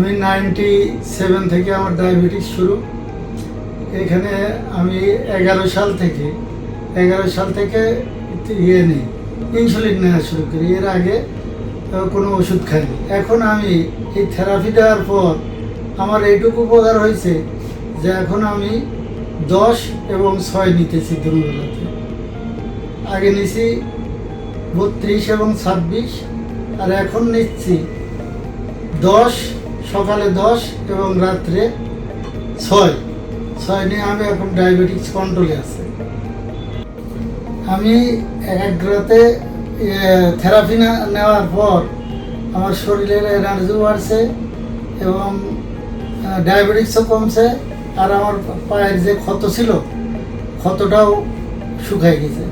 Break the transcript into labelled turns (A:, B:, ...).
A: Ninety seven থেকে আমার diabetes শুরু। এখানে আমি এগারো সাল থেকে, এগারো সাল থেকে ইয়ে নিই ইনসুলিন নেওয়া শুরু করি। এর আগে কোনো ওষুধ খাইনি। এখন আমি এই থেরাপি দেওয়ার পর আমার এইটুকু উপকার হয়েছে যে এখন আমি দশ এবং ছয় নিতেছি দুবেলাতে আগে নিছি বত্রিশ এবং ছাব্বিশ, আর এখন নিচ্ছি দশ সকালে দশ এবং রাত্রে ছয়। ছয় নিয়ে আমি এখন ডায়াবেটিক্স কন্ট্রোলে আছে। আমি এক রাতে থেরাপি নেওয়ার পর আমার শরীরের এনার্জি বাড়ছে এবং ডায়াবেটিক্সও কমছে আর আমার পায়ের যে ক্ষত ছিল, ক্ষতটাও শুকাই গেছে।